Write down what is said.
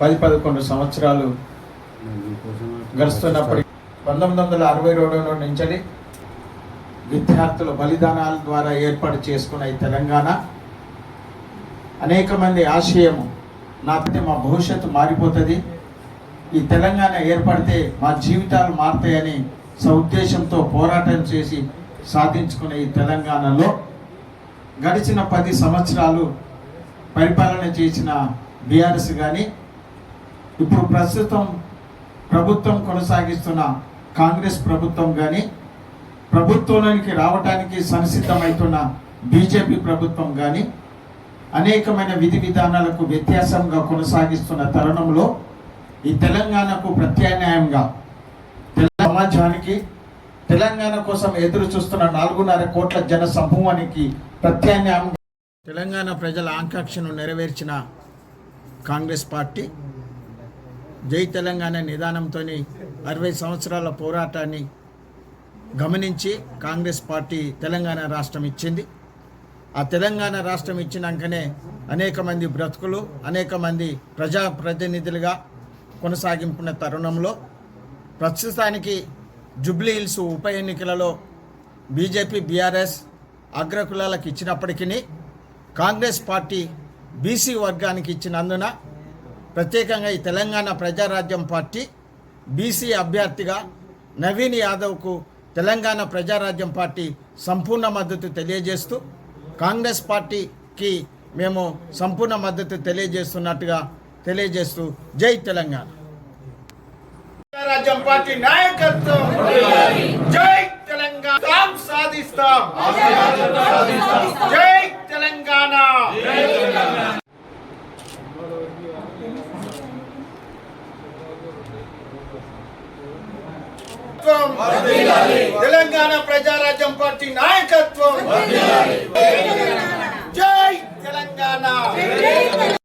పది పదకొండు సంవత్సరాలు గడుస్తున్నప్పుడు పంతొమ్మిది వందల అరవై రెండులో నుంచి విద్యార్థుల బలిదానాల ద్వారా ఏర్పాటు చేసుకున్న ఈ తెలంగాణ అనేక మంది ఆశయము నాకైతే మా భవిష్యత్తు మారిపోతుంది. ఈ తెలంగాణ ఏర్పడితే మా జీవితాలు మారుతాయని సౌద్దేశంతో పోరాటం చేసి సాధించుకున్న ఈ తెలంగాణలో గడిచిన పది సంవత్సరాలు పరిపాలన చేసిన బీఆర్ఎస్ కానీ ఇప్పుడు ప్రస్తుతం ప్రభుత్వం కొనసాగిస్తున్న కాంగ్రెస్ ప్రభుత్వం కానీ ప్రభుత్వంలోనికి రావడానికి సంసిద్ధమవుతున్న బీజేపీ ప్రభుత్వం కానీ అనేకమైన విధి విధానాలకు వ్యత్యాసంగా కొనసాగిస్తున్న తరుణంలో ఈ తెలంగాణకు ప్రత్యామ్నాయంగా సమాజానికి తెలంగాణ కోసం ఎదురు చూస్తున్న నాలుగున్నర కోట్ల జన సమూహానికి ప్రత్యామ్నాయంగా తెలంగాణ ప్రజల ఆకాంక్షను నెరవేర్చిన కాంగ్రెస్ పార్టీ జై తెలంగాణ నిదానంతో అరవై సంవత్సరాల పోరాటాన్ని గమనించి కాంగ్రెస్ పార్టీ తెలంగాణ రాష్ట్రం ఇచ్చింది. ఆ తెలంగాణ రాష్ట్రం ఇచ్చినాకనే అనేక మంది బ్రతుకులు అనేక మంది ప్రజా ప్రతినిధులుగా కొనసాగింపున్న తరుణంలో ప్రస్తుతానికి జుబ్లీ హిల్స్ ఉప ఎన్నికలలో బీజేపీ బీఆర్ఎస్ అగ్రకులాలకు ఇచ్చినప్పటికీ కాంగ్రెస్ పార్టీ బీసీ వర్గానికి ఇచ్చినందున ప్రత్యేకంగా ఈ తెలంగాణ ప్రజారాజ్యం పార్టీ బీసీ అభ్యర్థిగా నవీన్ యాదవ్కు తెలంగాణ ప్రజారాజ్యం పార్టీ సంపూర్ణ మద్దతు తెలియజేస్తూ కాంగ్రెస్ పార్టీకి మేము సంపూర్ణ మద్దతు తెలియజేస్తున్నట్టుగా తెలియజేస్తూ జై తెలంగాణ. ప్రజారాజ్యం పార్టీ నాయకత్వం. జై తెలంగాణ. సాధిస్తాం. జై తెలంగాణ తెలంగాణ ప్రజారాజ్యం పార్టీ నాయకత్వం.